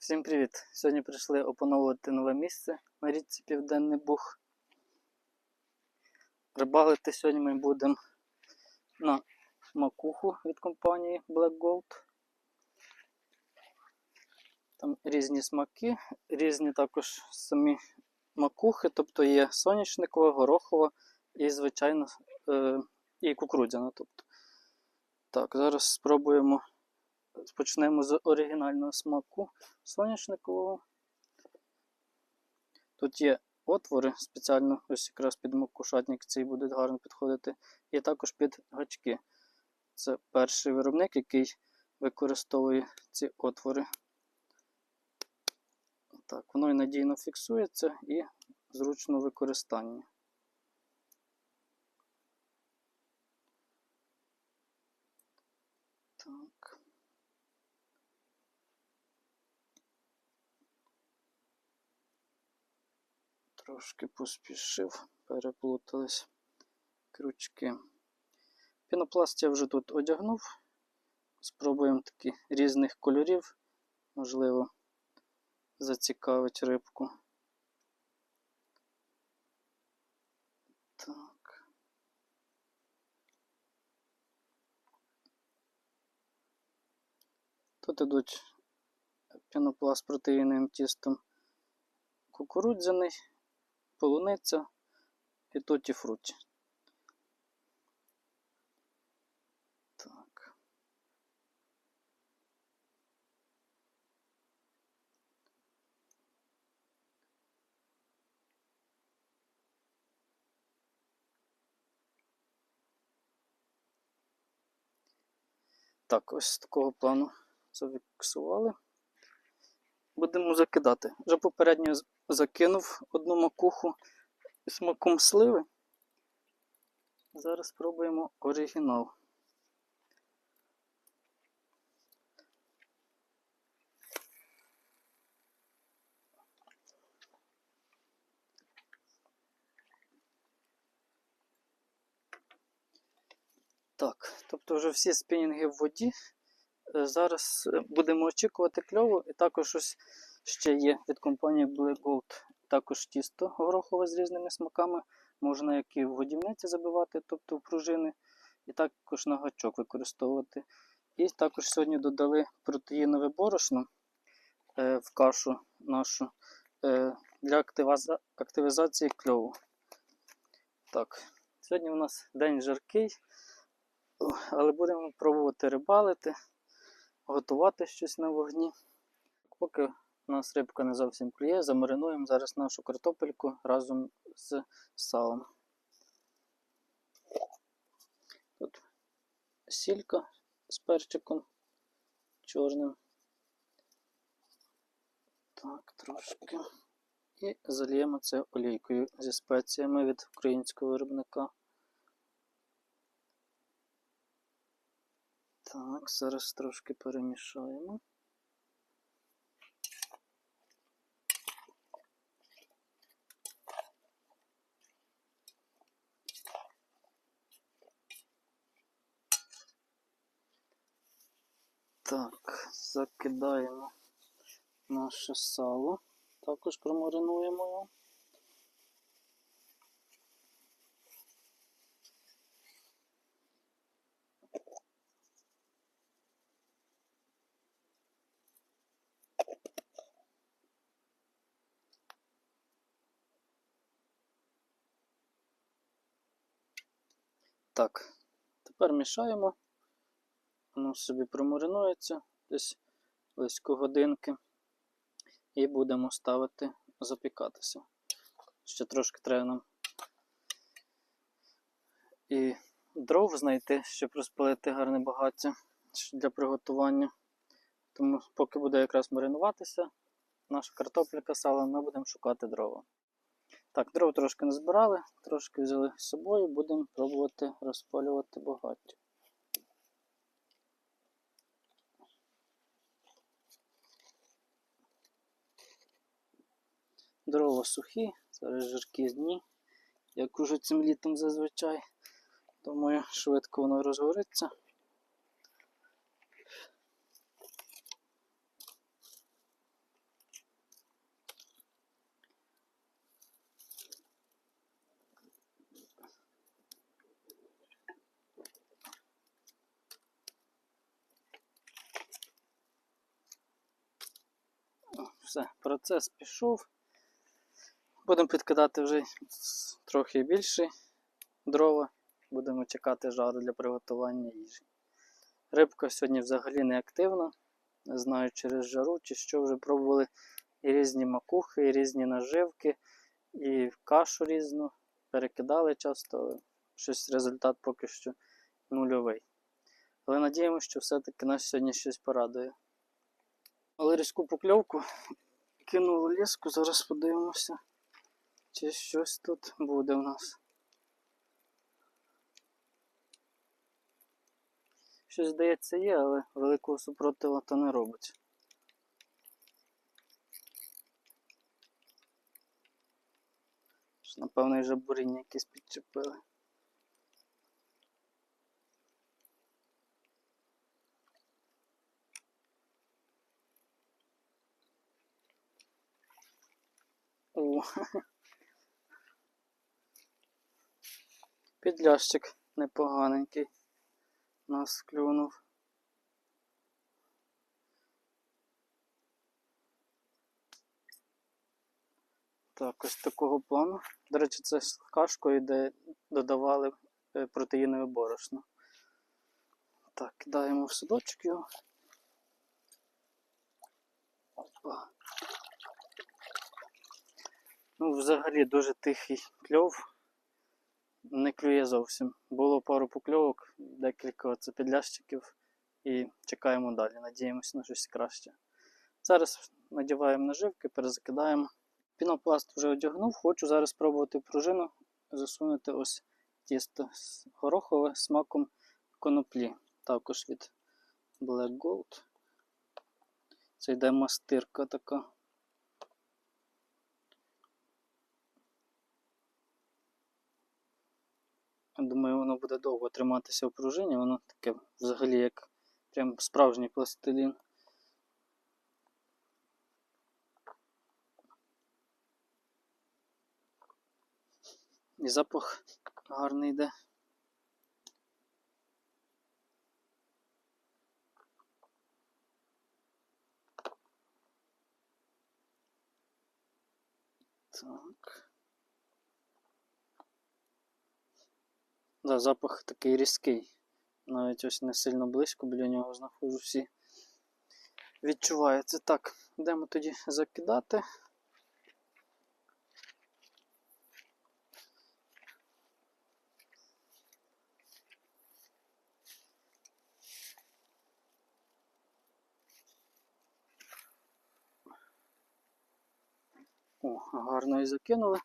Всім привіт! Сьогодні прийшли опановувати нове місце на річці Південний Буг. Рибалити сьогодні ми будемо на макуху від компанії Black Gold. Там різні смаки, різні також самі макухи, тобто є соняшникова, горохова і, звичайно, е, і кукурудзяна. Тобто. Так, зараз спробуємо. Почнемо з оригінального смаку соняшникового. Тут є отвори спеціально, ось якраз під макушатник цей буде гарно підходити. І також під гачки. Це перший виробник, який використовує ці отвори. Так, воно і надійно фіксується і зручно в використанні. Так. Трошки поспішив, переплутались крючки. Пінопласт я вже тут одягнув. Спробуємо такі різних кольорів. Можливо, зацікавить рибку. Так. Тут ідуть пінопласт протеїновим тістом кукурудзяний полуниця і тоті фруті. Так. Так, ось такого плану зафіксували. Будемо закидати. Вже попередньо закинув одну макуху смаком сливи. Зараз спробуємо оригінал. Так, тобто вже всі спінінги в воді. Е, Зараз е, будемо очікувати кльову, і також ось ще є від компанії Black Gold також тісто горохове з різними смаками. Можна як і в годівниці забивати, тобто в пружини, і також на гачок використовувати. І також сьогодні додали протеїнове борошно е, в кашу нашу е, для активізації кльову. Так, сьогодні у нас день жаркий, але будемо пробувати рибалити, готувати щось на вогні. Поки у нас рибка не зовсім клює, замаринуємо зараз нашу картопельку разом з салом. Тут сілька з перчиком чорним. Так, трошки. І зальємо це олійкою зі спеціями від українського виробника. Так, зараз трошки перемішаємо. Так, закидаємо наше сало. Також промаринуємо його. Так, тепер мішаємо. Воно собі промаринується десь близько годинки. І будемо ставити запікатися. Ще трошки треба нам і дров знайти, щоб розпалити гарне багаття для приготування. Тому поки буде якраз маринуватися, наша картопелька сало, ми будемо шукати дрова. Так, дров трошки назбирали, трошки взяли з собою, будемо пробувати розпалювати багаття. Дрова сухі, зараз жаркі дні, як уже цим літом зазвичай. Думаю, швидко воно розгориться. Все, процес пішов. Будемо підкидати вже трохи більше дрова. Будемо чекати жару для приготування їжі. Рибка сьогодні взагалі не активна. Не знаю, через жару чи що вже пробували і різні макухи, і різні наживки, і кашу різну. Перекидали часто, але щось результат поки що нульовий. Але надіємося, що все-таки нас сьогодні щось порадує. Але різку покльовку кинув ліску, зараз подивимося, чи щось тут буде у нас. Щось здається є, але великого супротиву то не робить. Напевно, вже буріння якісь підчепили. О. Підлящик непоганенький нас клюнув. Так, ось такого плану. До речі, це з кашкою, де додавали е, протеїнове борошно. Так, кидаємо в судочок його. Опа. Ну, взагалі дуже тихий кльов. Не клює зовсім. Було пару покльовок, декілька оце підлящиків і чекаємо далі. Надіємося на щось краще. Зараз надіваємо наживки, перезакидаємо. Пінопласт вже одягнув, хочу зараз спробувати пружину засунути ось тісто горохове смаком коноплі. Також від Black Gold. Це йде мастирка така. Думаю, воно буде довго триматися в пружині, воно таке взагалі як прям справжній пластилін. І запах гарний йде. Так. Да, запах такий різкий. Навіть ось не сильно близько біля нього знаходжусь і відчувається. Так, йдемо тоді закидати. О, гарно і закинули.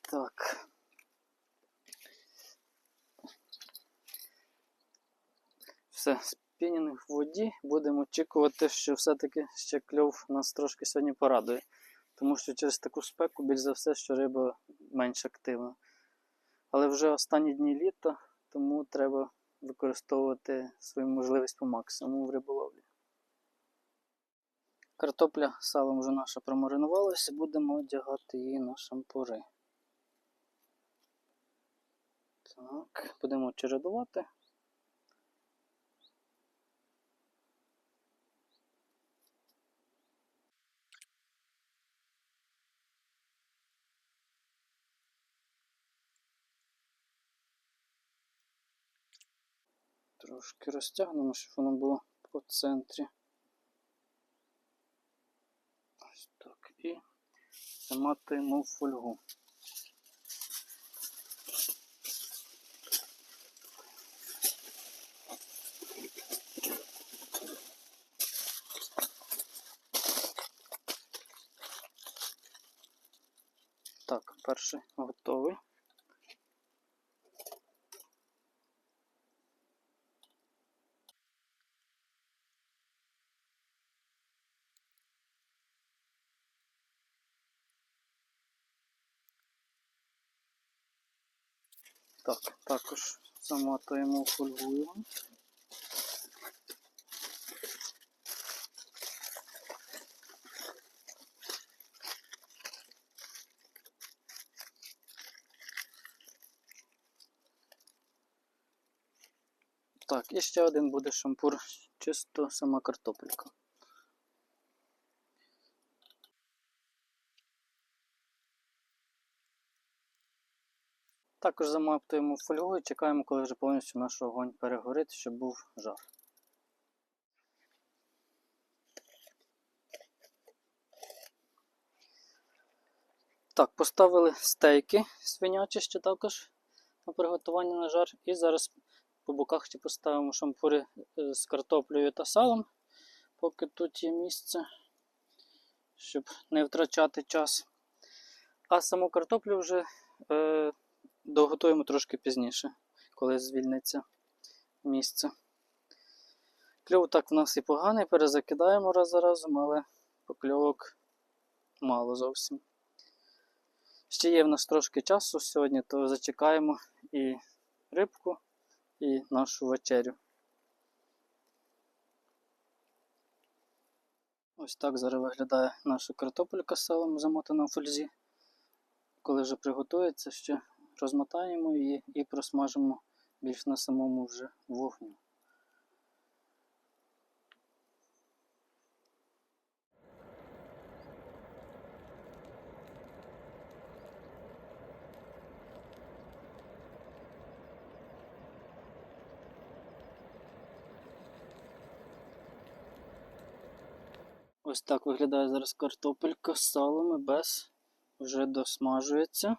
Так. Все, спінінг в воді. Будемо очікувати, що все-таки ще кльов нас трошки сьогодні порадує. Тому що через таку спеку, більш за все, що риба менш активна. Але вже останні дні літа, тому треба використовувати свою можливість по максимуму в риболовлі. Картопля салом вже наша промаринувалася, будемо одягати її на шампури. Так, будемо чередувати. Трошки розтягнемо, щоб воно було по центрі. Ось так. І заматуємо в фольгу. Так, перший готовий. Так, також заматуємо фольгою. Так, і ще один буде шампур, чисто сама картопелька. Також замаптуємо фольгу і чекаємо, коли вже повністю наш огонь перегорить, щоб був жар. Так, поставили стейки свинячі ще також на приготування на жар. І зараз по боках ще поставимо шампури е, з картоплею та салом, поки тут є місце, щоб не втрачати час. А саму картоплю вже е, доготуємо трошки пізніше, коли звільниться місце. Кльов так в нас і поганий, перезакидаємо раз за разом, але покльовок мало зовсім. Ще є в нас трошки часу сьогодні, то зачекаємо і рибку, і нашу вечерю. Ось так зараз виглядає наша картопелька з салом замотана в фользі. Коли вже приготується, ще розмотаємо її і просмажимо більш на самому вже вогню. Ось так виглядає зараз картопелька з салом і без. Вже досмажується.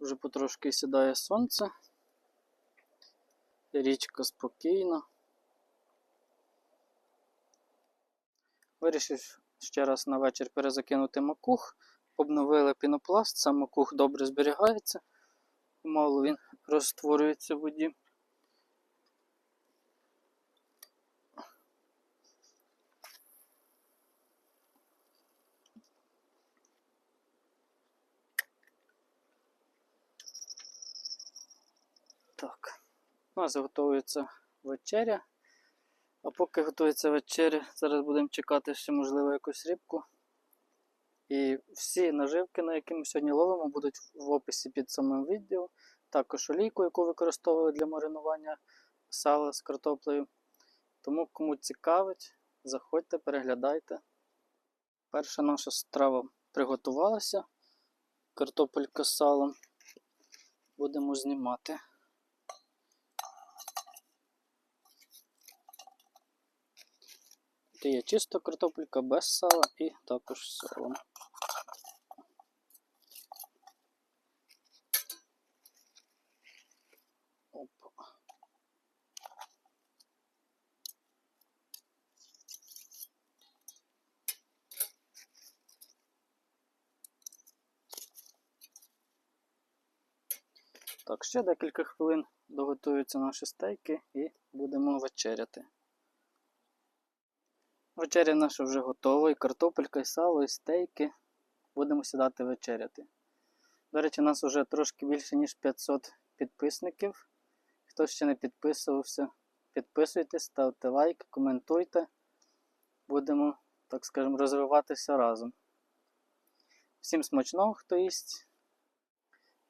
Вже потрошки сідає сонце. Річка спокійна. Вирішив ще раз на вечір перезакинути макух. Обновили пінопласт, сам макух добре зберігається. Мало він розтворюється в воді. Так, у нас готується вечеря. А поки готується вечеря, зараз будемо чекати ще, можливо, якусь рибку. І всі наживки, на які ми сьогодні ловимо, будуть в описі під самим відео. Також олійку, яку використовували для маринування сала з картоплею. Тому, кому цікавить, заходьте, переглядайте. Перша наша страва приготувалася. Картопелька з салом. Будемо знімати. Тут є чиста картопелька без сала і також з салом. Так, ще декілька хвилин доготуються наші стейки і будемо вечеряти. Вечеря наша вже готова, і картопелька, і сало, і стейки. Будемо сідати вечеряти. До речі, у нас вже трошки більше, ніж 500 підписників. Хто ще не підписувався, підписуйтесь, ставте лайк, коментуйте. Будемо, так скажемо, розвиватися разом. Всім смачного, хто їсть.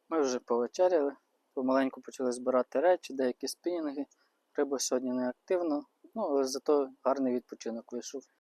Ми вже повечеряли, помаленьку почали збирати речі, деякі спінінги. Риба сьогодні не активно, ну, зато гарний відпочинок вийшов.